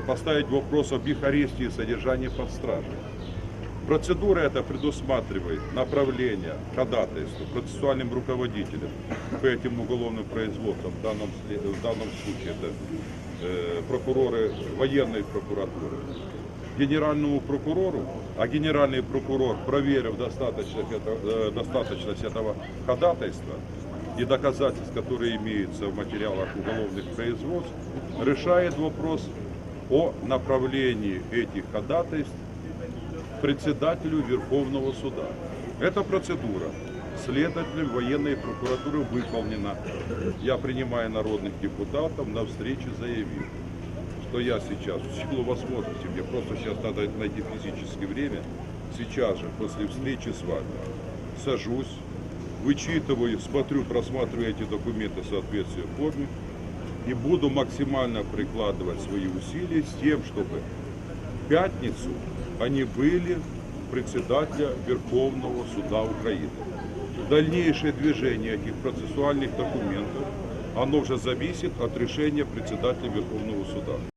поставить вопрос об их аресте и содержании под стражей. Процедура эта предусматривает направление ходатайства процессуальным руководителям по этим уголовным производствам, в данном, в данном случае это э, прокуроры военной прокуратуры, генеральному прокурору, а генеральный прокурор, проверив достаточность, это- э, достаточность этого ходатайства и доказательств, которые имеются в материалах уголовных производств, решает вопрос о направлении этих ходатайств председателю Верховного суда. Эта процедура следователем военной прокуратуры выполнена. Я, принимая народных депутатов, на встрече заявил, что я сейчас, в силу возможности, мне просто сейчас надо найти физическое время, сейчас же, после встречи с вами, сажусь, вычитываю, смотрю, просматриваю эти документы соответствия форме и буду максимально прикладывать свои усилия с тем, чтобы в пятницу они были председателя Верховного суда Украины. Дальнейшее движение этих процессуальных документов, оно уже зависит от решения председателя Верховного суда.